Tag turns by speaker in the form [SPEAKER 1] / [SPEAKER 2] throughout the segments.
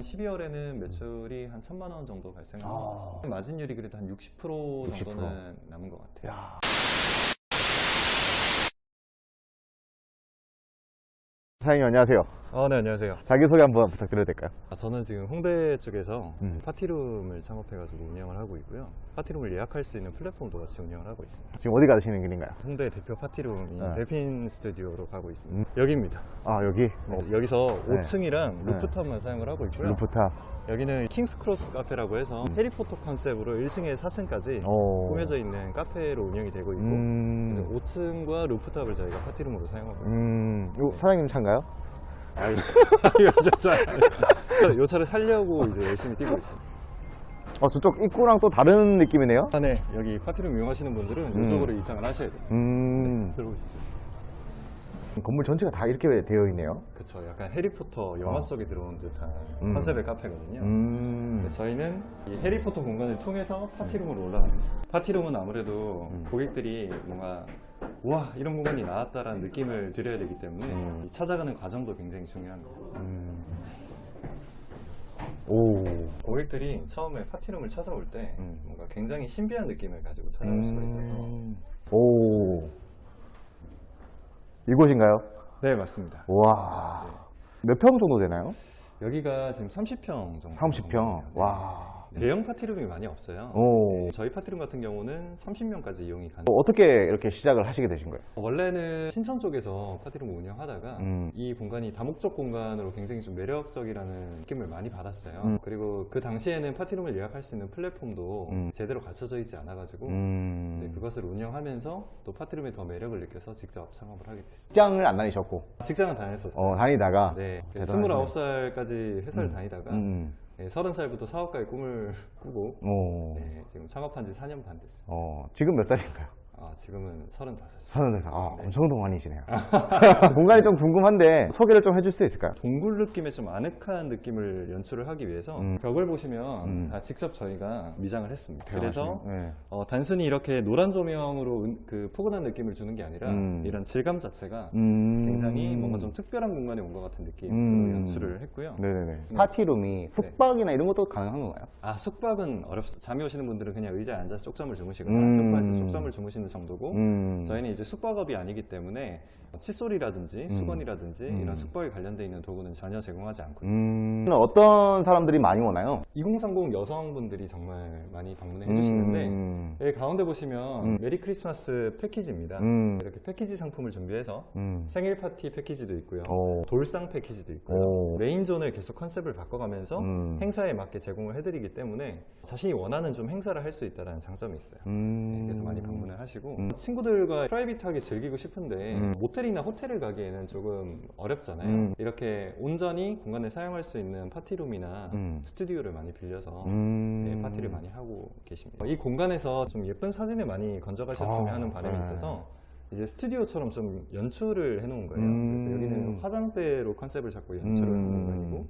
[SPEAKER 1] 12월에는 매출이 한 천만 원 정도 발생한
[SPEAKER 2] 아.
[SPEAKER 1] 것 같아요. 마진율이 그래도 한 60%
[SPEAKER 2] 60%.
[SPEAKER 1] 정도는 남은 것 같아요.
[SPEAKER 2] 야. 사장님 안녕하세요.
[SPEAKER 1] 아, 네, 안녕하세요.
[SPEAKER 2] 자기소개 한번 부탁드려도 될까요?
[SPEAKER 1] 아, 저는 지금 홍대 쪽에서
[SPEAKER 2] 음.
[SPEAKER 1] 파티룸을 창업해가지고 운영을 하고 있고요. 파티룸을 예약할 수 있는 플랫폼도 같이 운영을 하고 있습니다.
[SPEAKER 2] 지금 어디 가시는 길인가요?
[SPEAKER 1] 홍대 대표 파티룸이
[SPEAKER 2] 네.
[SPEAKER 1] 델핀 스튜디오로 가고 있습니다.
[SPEAKER 2] 음.
[SPEAKER 1] 여기입니다.
[SPEAKER 2] 아 여기
[SPEAKER 1] 네, 여기서
[SPEAKER 2] 네.
[SPEAKER 1] 5층이랑
[SPEAKER 2] 네.
[SPEAKER 1] 루프탑만 사용을 하고 있고요.
[SPEAKER 2] 루프탑.
[SPEAKER 1] 여기는 킹스크로스 카페라고 해서 해리포터 컨셉으로 1층에 4층까지
[SPEAKER 2] 어.
[SPEAKER 1] 꾸며져 있는 카페로 운영이 되고 있고
[SPEAKER 2] 음.
[SPEAKER 1] 이제 5층과 루프탑을 저희가 파티룸으로 사용하고 있습니다.
[SPEAKER 2] 음. 사장님 차인가요?
[SPEAKER 1] 요 차를 살려고 이제 열심히 뛰고 있습니다.
[SPEAKER 2] 어 저쪽 입구랑 또 다른 느낌이네요.
[SPEAKER 1] 아, 네. 여기 파티룸 이용하시는 분들은
[SPEAKER 2] 음.
[SPEAKER 1] 이쪽으로 입장을 하셔야 돼요.
[SPEAKER 2] 음.
[SPEAKER 1] 들어오시죠.
[SPEAKER 2] 건물 전체가 다 이렇게 되어 있네요.
[SPEAKER 1] 그쵸. 약간 해리포터 영화
[SPEAKER 2] 어.
[SPEAKER 1] 속에 들어온 듯한
[SPEAKER 2] 음.
[SPEAKER 1] 컨셉의 카페거든요.
[SPEAKER 2] 음.
[SPEAKER 1] 근데 저희는 이 해리포터 공간을 통해서 파티룸으로 올라갑니다. 파티룸은 아무래도
[SPEAKER 2] 음.
[SPEAKER 1] 고객들이 뭔가 와 이런 공간이 나왔다라는 느낌을 드려야 되기 때문에
[SPEAKER 2] 음.
[SPEAKER 1] 이 찾아가는 과정도 굉장히 중요합니다.
[SPEAKER 2] 음. 오.
[SPEAKER 1] 고객들이 처음에 파티룸을 찾아올 때
[SPEAKER 2] 음.
[SPEAKER 1] 뭔가 굉장히 신비한 느낌을 가지고 찾아올 수가 있어서
[SPEAKER 2] 음. 오. 이곳인가요?
[SPEAKER 1] 네 맞습니다.
[SPEAKER 2] 와. 몇 평 정도 되나요?
[SPEAKER 1] 여기가 지금 30평 정도
[SPEAKER 2] 30평. 와.
[SPEAKER 1] 대형 파티룸이 많이 없어요.
[SPEAKER 2] 오.
[SPEAKER 1] 저희 파티룸 같은 경우는 30명까지 이용이 가능.
[SPEAKER 2] 어, 어떻게 이렇게 시작을 하시게 되신 거예요?
[SPEAKER 1] 원래는 신천 쪽에서 파티룸을 운영하다가
[SPEAKER 2] 음.
[SPEAKER 1] 이 공간이 다목적 공간으로 굉장히 좀 매력적이라는 느낌을 많이 받았어요.
[SPEAKER 2] 음.
[SPEAKER 1] 그리고 그 당시에는 파티룸을 예약할 수 있는 플랫폼도
[SPEAKER 2] 음.
[SPEAKER 1] 제대로 갖춰져 있지 않아가지고
[SPEAKER 2] 음.
[SPEAKER 1] 이제 그것을 운영하면서 또 파티룸에 더 매력을 느껴서 직접 창업을 하게 됐습니다.
[SPEAKER 2] 직장을 안 다니셨고,
[SPEAKER 1] 직장은 다녔었어요.
[SPEAKER 2] 어, 다니다가.
[SPEAKER 1] 네,
[SPEAKER 2] 대단하시네.
[SPEAKER 1] 29살까지 회사를
[SPEAKER 2] 음.
[SPEAKER 1] 다니다가
[SPEAKER 2] 음.
[SPEAKER 1] 네, 30살부터 사업가의 꿈을 꾸고
[SPEAKER 2] 어.
[SPEAKER 1] 네, 지금 창업한 지 4년 반 됐어요.
[SPEAKER 2] 어, 지금 몇 살인가요?
[SPEAKER 1] 아, 지금은 35살.
[SPEAKER 2] 서른 살. 아,
[SPEAKER 1] 네.
[SPEAKER 2] 엄청 동안이시네요. 공간이 좀 궁금한데 소개를 좀 해줄 수 있을까요?
[SPEAKER 1] 동굴 느낌의 좀 아늑한 느낌을 연출을 하기 위해서
[SPEAKER 2] 음.
[SPEAKER 1] 벽을 보시면
[SPEAKER 2] 음.
[SPEAKER 1] 다 직접 저희가 미장을 했습니다. 그래서
[SPEAKER 2] 네.
[SPEAKER 1] 어, 단순히 이렇게 노란 조명으로 은- 그 포근한 느낌을 주는 게 아니라
[SPEAKER 2] 음.
[SPEAKER 1] 이런 질감 자체가
[SPEAKER 2] 음.
[SPEAKER 1] 굉장히 뭔가 좀 특별한 공간에 온 것 같은 느낌으로
[SPEAKER 2] 음.
[SPEAKER 1] 연출을 했고요.
[SPEAKER 2] 네네네.
[SPEAKER 1] 네.
[SPEAKER 2] 파티룸이 숙박이나 이런 것도 가능한 건가요?
[SPEAKER 1] 아 숙박은 어렵습니다. 잠이 오시는 분들은 그냥 의자에 앉아서 쪽잠을 주무시거나
[SPEAKER 2] 음.
[SPEAKER 1] 소파에서 쪽잠을 주무시는 정도고
[SPEAKER 2] 음.
[SPEAKER 1] 저희는 이제 숙박업이 아니기 때문에 칫솔이라든지 수건이라든지
[SPEAKER 2] 음.
[SPEAKER 1] 이런 숙박에 관련돼 있는 도구는 전혀 제공하지 않고 있습니다.
[SPEAKER 2] 음. 어떤 사람들이 많이 오나요?
[SPEAKER 1] 2030 여성분들이 정말 많이 방문해 주시는데
[SPEAKER 2] 음.
[SPEAKER 1] 여기 가운데 보시면
[SPEAKER 2] 음.
[SPEAKER 1] 메리 크리스마스 패키지입니다.
[SPEAKER 2] 음.
[SPEAKER 1] 이렇게 패키지 상품을 준비해서
[SPEAKER 2] 음.
[SPEAKER 1] 생일 파티 패키지도 있고요.
[SPEAKER 2] 오.
[SPEAKER 1] 돌상 패키지도 있고요.
[SPEAKER 2] 오.
[SPEAKER 1] 메인존을 계속 컨셉을 바꿔가면서
[SPEAKER 2] 음.
[SPEAKER 1] 행사에 맞게 제공을 해드리기 때문에 자신이 원하는 좀 행사를 할 수 있다는 장점이 있어요.
[SPEAKER 2] 음.
[SPEAKER 1] 네, 그래서 많이 방문을 하시고
[SPEAKER 2] 음.
[SPEAKER 1] 친구들과 프라이빗하게 즐기고 싶은데
[SPEAKER 2] 음.
[SPEAKER 1] 모텔이나 호텔을 가기에는 조금 어렵잖아요.
[SPEAKER 2] 음.
[SPEAKER 1] 이렇게 온전히 공간을 사용할 수 있는 파티룸이나
[SPEAKER 2] 음.
[SPEAKER 1] 스튜디오를 많이 빌려서
[SPEAKER 2] 음.
[SPEAKER 1] 네, 파티를 많이 하고 계십니다. 이 공간에서 좀 예쁜 사진을 많이 건져가셨으면
[SPEAKER 2] 아,
[SPEAKER 1] 하는 바람이
[SPEAKER 2] 네.
[SPEAKER 1] 있어서 이제 스튜디오처럼 좀 연출을 해놓은 거예요.
[SPEAKER 2] 음.
[SPEAKER 1] 그래서 여기는 화장대로 컨셉을 잡고 연출을
[SPEAKER 2] 음.
[SPEAKER 1] 하는 공간이고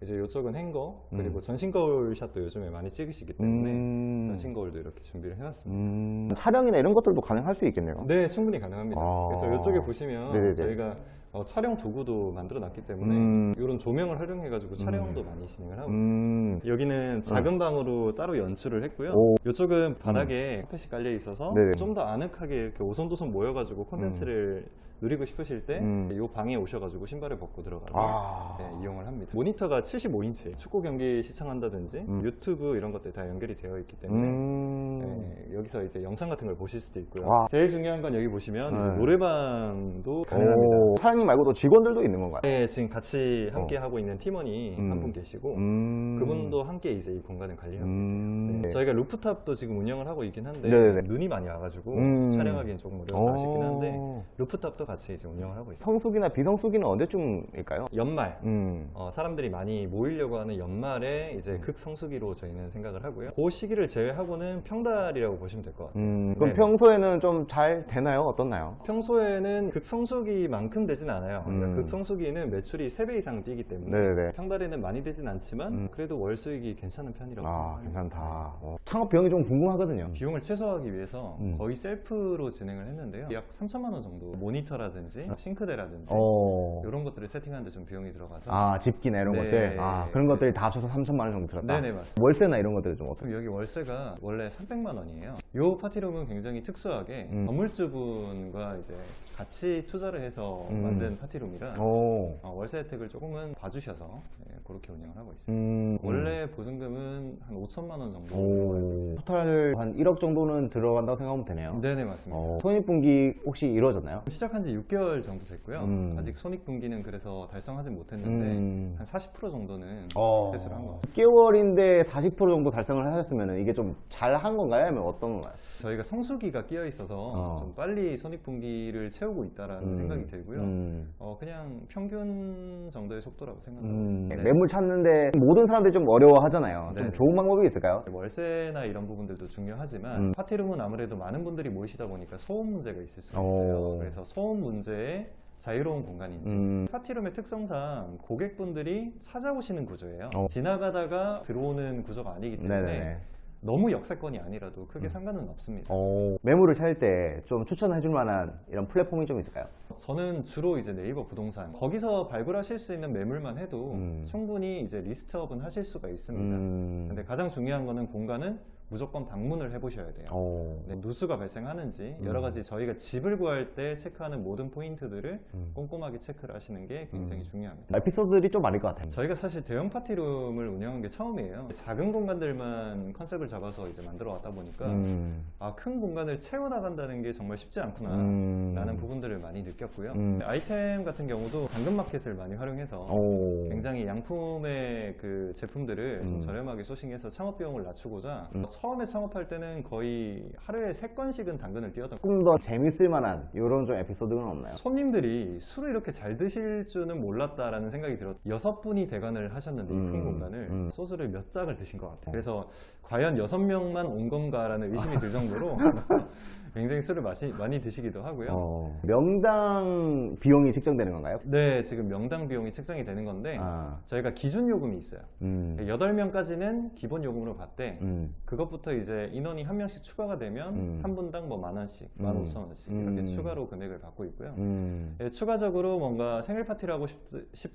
[SPEAKER 1] 이제 이쪽은 행거 그리고
[SPEAKER 2] 음.
[SPEAKER 1] 전신 거울 샷도 요즘에 많이 찍으시기 때문에
[SPEAKER 2] 음.
[SPEAKER 1] 전신 거울도 이렇게 준비를 해놨습니다.
[SPEAKER 2] 음. 촬영이나 이런 것들도 가능할 수 있겠네요.
[SPEAKER 1] 네, 충분히 가능합니다.
[SPEAKER 2] 아.
[SPEAKER 1] 그래서 이쪽에 보시면
[SPEAKER 2] 네네네.
[SPEAKER 1] 저희가 어, 촬영 도구도 만들어 놨기 때문에
[SPEAKER 2] 음.
[SPEAKER 1] 이런 조명을 활용해 가지고 촬영도 많이 진행을 하고 있습니다.
[SPEAKER 2] 음.
[SPEAKER 1] 여기는 작은 방으로 따로 연출을 했고요.
[SPEAKER 2] 오.
[SPEAKER 1] 이쪽은 바닥에 카펫이 깔려 있어서
[SPEAKER 2] 네네.
[SPEAKER 1] 좀더 아늑하게 이렇게 오손도손 모여 가지고 콘텐츠를 누리고 싶으실 때이
[SPEAKER 2] 음.
[SPEAKER 1] 방에 오셔가지고 신발을 벗고 들어가서
[SPEAKER 2] 아.
[SPEAKER 1] 네, 이용을 합니다. 모니터가 75인치, 축구 경기 시청한다든지
[SPEAKER 2] 음.
[SPEAKER 1] 유튜브 이런 것들 다 연결이 되어 있기 때문에
[SPEAKER 2] 음.
[SPEAKER 1] 네, 여기서 이제 영상 같은 걸 보실 수도 있고요.
[SPEAKER 2] 와.
[SPEAKER 1] 제일 중요한 건 여기 보시면
[SPEAKER 2] 네.
[SPEAKER 1] 노래방도 가능합니다.
[SPEAKER 2] 오. 사장님 말고도 직원들도 있는 건가요?
[SPEAKER 1] 네, 지금 같이 함께
[SPEAKER 2] 어.
[SPEAKER 1] 하고 있는 팀원이
[SPEAKER 2] 음.
[SPEAKER 1] 한 분 계시고
[SPEAKER 2] 음.
[SPEAKER 1] 그분도 함께 이제 이 공간을 관리하고
[SPEAKER 2] 음.
[SPEAKER 1] 있어요. 네, 저희가 루프탑도 지금 운영을 하고 있긴 한데
[SPEAKER 2] 네네네.
[SPEAKER 1] 눈이 많이 와가지고
[SPEAKER 2] 음.
[SPEAKER 1] 촬영하기엔 조금 어려워서 아쉽긴 한데
[SPEAKER 2] 오.
[SPEAKER 1] 루프탑도 같이 이제 운영을 하고 있어요.
[SPEAKER 2] 성수기나 비성수기는 언제쯤일까요?
[SPEAKER 1] 연말
[SPEAKER 2] 음.
[SPEAKER 1] 어, 사람들이 많이 모이려고 하는 연말에 이제 극성수기로 저희는 생각을 하고요. 그 시기를 제외하고는 평달이라고 보시면 될 것 같아요.
[SPEAKER 2] 음. 그럼
[SPEAKER 1] 네네.
[SPEAKER 2] 평소에는 좀 잘 되나요? 어떻나요?
[SPEAKER 1] 평소에는 극성수기만큼 되진 않아요. 그러니까
[SPEAKER 2] 음.
[SPEAKER 1] 극성수기는 매출이 3배 이상 뛰기 때문에
[SPEAKER 2] 네네.
[SPEAKER 1] 평달에는 많이 되진 않지만
[SPEAKER 2] 음.
[SPEAKER 1] 그래도 월 수익이 괜찮은 편이라고
[SPEAKER 2] 아. 괜찮다. 어. 창업 비용이 좀 궁금하거든요.
[SPEAKER 1] 비용을 최소화하기 위해서
[SPEAKER 2] 음.
[SPEAKER 1] 거의 셀프로 진행을 했는데요. 약 3천만 원 정도 샤워기사라든지 싱크대라든지
[SPEAKER 2] 어.
[SPEAKER 1] 이런 것들을 세팅하는데 좀 비용이 들어가서
[SPEAKER 2] 아, 집기나 이런
[SPEAKER 1] 네.
[SPEAKER 2] 것들. 아, 그런 것들이 다 합쳐서 3천만 원 정도 들었다.
[SPEAKER 1] 네네, 맞습니다.
[SPEAKER 2] 월세나 이런 것들은 좀 어떻게?
[SPEAKER 1] 여기 월세가 원래 300만 원이에요. 이 파티룸은 굉장히 특수하게
[SPEAKER 2] 음.
[SPEAKER 1] 건물주분과 이제 같이 투자를 해서
[SPEAKER 2] 음.
[SPEAKER 1] 만든 파티룸이라
[SPEAKER 2] 오.
[SPEAKER 1] 어, 월세 혜택을 조금은 봐주셔서 예, 그렇게 운영을 하고 있습니다.
[SPEAKER 2] 음, 음.
[SPEAKER 1] 원래 보증금은 한 5천만 원 정도 알고
[SPEAKER 2] 오.
[SPEAKER 1] 있습니다.
[SPEAKER 2] 토탈 한 1억 정도는 들어간다고 생각하면 되네요.
[SPEAKER 1] 네네 맞습니다.
[SPEAKER 2] 어, 손익분기 혹시 이루어졌나요?
[SPEAKER 1] 시작한 지 6개월 정도 됐고요.
[SPEAKER 2] 음.
[SPEAKER 1] 아직 손익분기는 그래서 달성하지 못했는데
[SPEAKER 2] 음.
[SPEAKER 1] 한 40% 정도는
[SPEAKER 2] 어.
[SPEAKER 1] 회수를 한 것 같습니다.
[SPEAKER 2] 6개월인데 40% 정도 달성을 하셨으면 이게 좀 잘 한 건가요? 아니면 어떤 건가요?
[SPEAKER 1] 저희가 성수기가 끼어 있어서
[SPEAKER 2] 어.
[SPEAKER 1] 좀 빨리 손익분기를 채우고 있다라는
[SPEAKER 2] 음.
[SPEAKER 1] 생각이 들고요.
[SPEAKER 2] 음.
[SPEAKER 1] 어, 그냥 평균 정도의 속도라고 생각하고
[SPEAKER 2] 음.
[SPEAKER 1] 네.
[SPEAKER 2] 매물 찾는데 모든 사람들이 좀 어려워하잖아요. 좀
[SPEAKER 1] 네네.
[SPEAKER 2] 좋은 방법이 있을까요?
[SPEAKER 1] 월세나 이런 부분들도 중요하지만
[SPEAKER 2] 음.
[SPEAKER 1] 파티룸은 아무래도 많은 분들이 모이시다 보니까 소음 문제가 있을
[SPEAKER 2] 오.
[SPEAKER 1] 있어요. 그래서 소음 문제에 자유로운 공간인지
[SPEAKER 2] 음.
[SPEAKER 1] 파티룸의 특성상 고객분들이 찾아오시는 구조예요.
[SPEAKER 2] 어.
[SPEAKER 1] 지나가다가 들어오는 구조가 아니기 때문에
[SPEAKER 2] 네네.
[SPEAKER 1] 너무 역세권이 아니라도 크게
[SPEAKER 2] 음.
[SPEAKER 1] 상관은 없습니다.
[SPEAKER 2] 어, 매물을 찾을 때좀 추천해 줄 만한 이런 플랫폼이 좀 있을까요?
[SPEAKER 1] 저는 주로 이제 네이버 부동산 거기서 발굴하실 수 있는 매물만 해도
[SPEAKER 2] 음.
[SPEAKER 1] 충분히 이제 리스트업은 하실 수가 있습니다.
[SPEAKER 2] 음.
[SPEAKER 1] 근데 가장 중요한 거는 공간은 무조건 방문을 해보셔야 돼요.
[SPEAKER 2] 어.
[SPEAKER 1] 네, 누수가 발생하는지
[SPEAKER 2] 음.
[SPEAKER 1] 여러 가지 저희가 집을 구할 때 체크하는 모든 포인트들을
[SPEAKER 2] 음.
[SPEAKER 1] 꼼꼼하게 체크를 하시는 게 굉장히
[SPEAKER 2] 음.
[SPEAKER 1] 중요합니다.
[SPEAKER 2] 에피소드들이 좀 많을 것 같아요.
[SPEAKER 1] 저희가 사실 대형 파티룸을 운영한 게 처음이에요. 작은 공간들만 컨셉을 잡아서 이제 만들어 왔다 보니까
[SPEAKER 2] 음.
[SPEAKER 1] 아, 큰 공간을 채워나간다는 게 정말 쉽지 않구나.
[SPEAKER 2] 음.
[SPEAKER 1] 라는 부분들을 많이 느꼈고요.
[SPEAKER 2] 음.
[SPEAKER 1] 아이템 같은 경우도 당근마켓을 많이 활용해서
[SPEAKER 2] 오.
[SPEAKER 1] 굉장히 양품의 그 제품들을 좀
[SPEAKER 2] 음.
[SPEAKER 1] 저렴하게 소싱해서 창업 비용을 낮추고자
[SPEAKER 2] 음.
[SPEAKER 1] 처음에 창업할 때는 거의 하루에 세 건씩은 당근을 띄웠던
[SPEAKER 2] 조금 더 재밌을 만한 이런 좀 에피소드는 없나요?
[SPEAKER 1] 손님들이 술을 이렇게 잘 드실 줄은 몰랐다라는 생각이 들었 여섯 분이 대관을 하셨는데 이큰
[SPEAKER 2] 음,
[SPEAKER 1] 공간을
[SPEAKER 2] 음.
[SPEAKER 1] 소주를 몇 짝을 드신 것 같아요. 그래서 과연 여섯 명만 온 건가라는 의심이 들 정도로 굉장히 술을 마시, 많이 드시기도 하고요.
[SPEAKER 2] 어. 명당 비용이 책정되는 건가요?
[SPEAKER 1] 네, 지금 명당 비용이 책정이 되는 건데
[SPEAKER 2] 아.
[SPEAKER 1] 저희가 기준 요금이 있어요.
[SPEAKER 2] 음.
[SPEAKER 1] 8명까지는 기본 요금으로 받되
[SPEAKER 2] 음.
[SPEAKER 1] 그것부터 이제 인원이 한 명씩 추가가 되면
[SPEAKER 2] 음.
[SPEAKER 1] 한 분당 뭐 만 원씩,
[SPEAKER 2] 음.
[SPEAKER 1] 만 오천 원씩 이렇게
[SPEAKER 2] 음.
[SPEAKER 1] 추가로 금액을 받고 있고요.
[SPEAKER 2] 음.
[SPEAKER 1] 예, 추가적으로 뭔가 생일 파티를 하고 싶,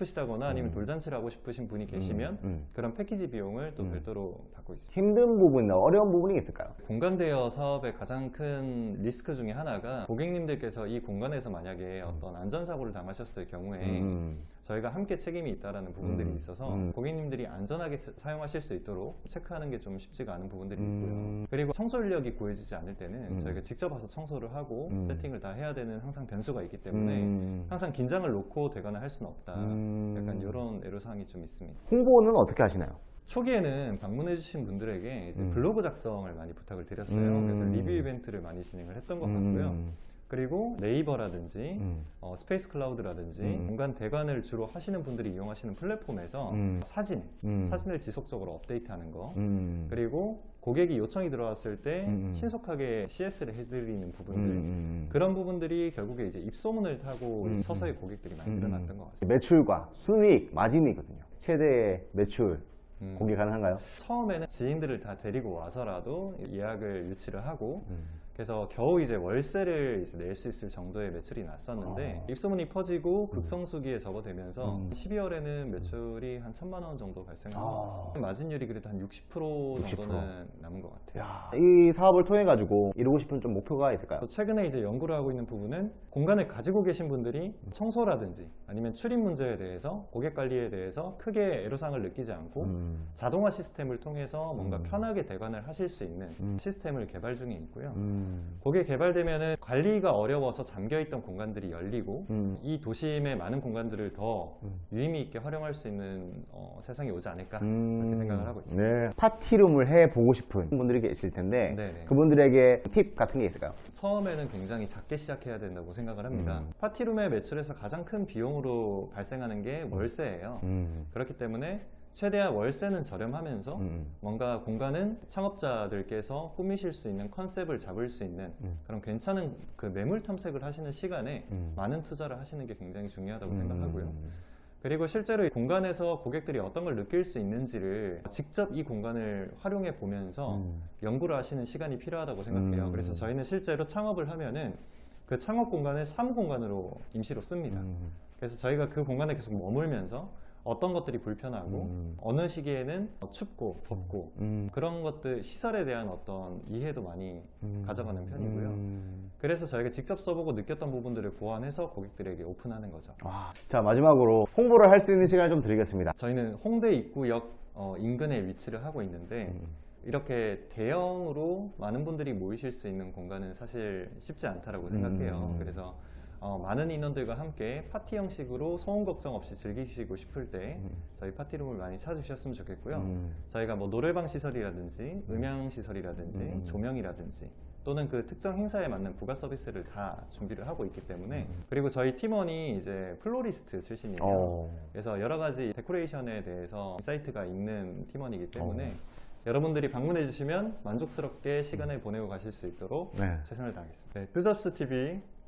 [SPEAKER 1] 으시다거나 아니면
[SPEAKER 2] 음.
[SPEAKER 1] 돌잔치를 하고 싶으신 분이 계시면
[SPEAKER 2] 음.
[SPEAKER 1] 그런 패키지 비용을 또
[SPEAKER 2] 음.
[SPEAKER 1] 별도로 받고 있습니다.
[SPEAKER 2] 힘든 부분이나 어려운 부분이 있을까요?
[SPEAKER 1] 공간 대여 사업의 가장 큰 리스크 중에 하나가 고객님들께서 이 공간에서 만약에 어떤 안전사고를 당하셨을 경우에
[SPEAKER 2] 음.
[SPEAKER 1] 저희가 함께 책임이 있다라는 부분들이
[SPEAKER 2] 음.
[SPEAKER 1] 있어서
[SPEAKER 2] 음.
[SPEAKER 1] 고객님들이 안전하게 사- 사용하실 수 있도록 체크하는 게 좀 쉽지가 않은 부분들이 있고요.
[SPEAKER 2] 음.
[SPEAKER 1] 그리고 청소 인력이 구해지지 않을 때는
[SPEAKER 2] 음.
[SPEAKER 1] 저희가 직접 와서 청소를 하고
[SPEAKER 2] 음.
[SPEAKER 1] 세팅을 다 해야 되는 항상 변수가 있기 때문에
[SPEAKER 2] 음.
[SPEAKER 1] 항상 긴장을 놓고 대관을 할 수는 없다.
[SPEAKER 2] 음.
[SPEAKER 1] 약간 이런 애로사항이 좀 있습니다.
[SPEAKER 2] 홍보는 어떻게 하시나요?
[SPEAKER 1] 초기에는 방문해주신 분들에게
[SPEAKER 2] 음.
[SPEAKER 1] 블로그 작성을 많이 부탁을 드렸어요.
[SPEAKER 2] 음.
[SPEAKER 1] 그래서 리뷰 이벤트를 많이 진행을 했던 것 같고요.
[SPEAKER 2] 음.
[SPEAKER 1] 그리고 네이버라든지
[SPEAKER 2] 음.
[SPEAKER 1] 어, 스페이스 클라우드라든지
[SPEAKER 2] 음.
[SPEAKER 1] 공간 대관을 주로 하시는 분들이 이용하시는 플랫폼에서
[SPEAKER 2] 음.
[SPEAKER 1] 사진,
[SPEAKER 2] 음.
[SPEAKER 1] 사진을 지속적으로 업데이트하는 거,
[SPEAKER 2] 음.
[SPEAKER 1] 그리고 고객이 요청이 들어왔을 때
[SPEAKER 2] 음, 음.
[SPEAKER 1] 신속하게 CS를 해드리는 부분들. 그런 부분들이 결국에 이제 입소문을 타고
[SPEAKER 2] 음,
[SPEAKER 1] 서서히
[SPEAKER 2] 음.
[SPEAKER 1] 고객들이 많이
[SPEAKER 2] 음,
[SPEAKER 1] 늘어났던
[SPEAKER 2] 음.
[SPEAKER 1] 것 같습니다.
[SPEAKER 2] 매출과 순이익, 마진이거든요. 최대의 매출
[SPEAKER 1] 음.
[SPEAKER 2] 공개 가능한가요?
[SPEAKER 1] 처음에는 지인들을 다 데리고 와서라도 예약을 유치를 하고
[SPEAKER 2] 음.
[SPEAKER 1] 그래서 겨우 이제 월세를 이제 낼 수 있을 정도의 매출이 났었는데
[SPEAKER 2] 아.
[SPEAKER 1] 입소문이 퍼지고 극성수기에 접어들면서
[SPEAKER 2] 음.
[SPEAKER 1] 12월에는 매출이 한 천만 원 정도 발생한 것
[SPEAKER 2] 아.
[SPEAKER 1] 같습니다. 마진율이 그래도 한 60%
[SPEAKER 2] 60%.
[SPEAKER 1] 정도는 남은 것 같아요.
[SPEAKER 2] 야, 이 사업을 통해 가지고 이루고 싶은 좀 목표가 있을까요?
[SPEAKER 1] 또 최근에 이제 연구를 하고 있는 부분은 공간을 가지고 계신 분들이
[SPEAKER 2] 음.
[SPEAKER 1] 청소라든지 아니면 출입 문제에 대해서 고객 관리에 대해서 크게 애로사항을 느끼지 않고
[SPEAKER 2] 음.
[SPEAKER 1] 자동화 시스템을 통해서 뭔가
[SPEAKER 2] 음.
[SPEAKER 1] 편하게 대관을 하실 수 있는
[SPEAKER 2] 음.
[SPEAKER 1] 시스템을 개발 중에 있고요.
[SPEAKER 2] 음.
[SPEAKER 1] 그게 개발되면은 관리가 어려워서 잠겨있던 공간들이 열리고
[SPEAKER 2] 음.
[SPEAKER 1] 이 도심의 많은 공간들을 더
[SPEAKER 2] 음.
[SPEAKER 1] 유의미 있게 활용할 수 있는 어, 세상이 오지 않을까
[SPEAKER 2] 음.
[SPEAKER 1] 그렇게 생각을 하고 있습니다.
[SPEAKER 2] 네. 파티룸을 해 보고 싶은 분들이 계실 텐데
[SPEAKER 1] 네네.
[SPEAKER 2] 그분들에게 팁 같은 게 있을까요?
[SPEAKER 1] 처음에는 굉장히 작게 시작해야 된다고 생각을 합니다.
[SPEAKER 2] 음.
[SPEAKER 1] 파티룸의 매출에서 가장 큰 비용으로 발생하는 게 월세예요.
[SPEAKER 2] 음.
[SPEAKER 1] 그렇기 때문에 최대한 월세는 저렴하면서
[SPEAKER 2] 음.
[SPEAKER 1] 뭔가 공간은 창업자들께서 꾸미실 수 있는 컨셉을 잡을 수 있는
[SPEAKER 2] 음.
[SPEAKER 1] 그런 괜찮은 그 매물 탐색을 하시는 시간에
[SPEAKER 2] 음.
[SPEAKER 1] 많은 투자를 하시는 게 굉장히 중요하다고 생각하고요.
[SPEAKER 2] 음.
[SPEAKER 1] 그리고 실제로 이 공간에서 고객들이 어떤 걸 느낄 수 있는지를 직접 이 공간을 활용해 보면서
[SPEAKER 2] 음.
[SPEAKER 1] 연구를 하시는 시간이 필요하다고 생각해요.
[SPEAKER 2] 음.
[SPEAKER 1] 그래서 저희는 실제로 창업을 하면은 그그 창업 공간을 사무 공간으로 임시로 씁니다.
[SPEAKER 2] 음.
[SPEAKER 1] 그래서 저희가 그 공간에 계속 머물면서 어떤 것들이 불편하고
[SPEAKER 2] 음.
[SPEAKER 1] 어느 시기에는 춥고 덥고
[SPEAKER 2] 음.
[SPEAKER 1] 그런 것들 시설에 대한 어떤 이해도 많이
[SPEAKER 2] 음.
[SPEAKER 1] 가져가는 편이고요.
[SPEAKER 2] 음.
[SPEAKER 1] 그래서 저희가 직접 써보고 느꼈던 부분들을 보완해서 고객들에게 오픈하는 거죠.
[SPEAKER 2] 와. 자 마지막으로 홍보를 할 수 있는 시간을 좀 드리겠습니다.
[SPEAKER 1] 저희는 홍대 입구역 어, 인근에 위치를 하고 있는데
[SPEAKER 2] 음.
[SPEAKER 1] 이렇게 대형으로 많은 분들이 모이실 수 있는 공간은 사실 쉽지 않다라고 생각해요.
[SPEAKER 2] 음.
[SPEAKER 1] 그래서 어, 많은 인원들과 함께 파티 형식으로 소음 걱정 없이 즐기시고 싶을 때 저희 파티룸을 많이 찾으셨으면 좋겠고요.
[SPEAKER 2] 음.
[SPEAKER 1] 저희가 뭐 노래방 시설이라든지 음향 시설이라든지
[SPEAKER 2] 음.
[SPEAKER 1] 조명이라든지 또는 그 특정 행사에 맞는 부가 서비스를 다 준비를 하고 있기 때문에
[SPEAKER 2] 음.
[SPEAKER 1] 그리고 저희 팀원이 이제 플로리스트 출신이에요.
[SPEAKER 2] 어.
[SPEAKER 1] 그래서 여러 가지 데코레이션에 대해서 사이트가 있는 팀원이기 때문에
[SPEAKER 2] 어.
[SPEAKER 1] 여러분들이 방문해 주시면 만족스럽게 시간을 보내고 가실 수 있도록
[SPEAKER 2] 네.
[SPEAKER 1] 최선을 다하겠습니다. 네, 뚜접스 TV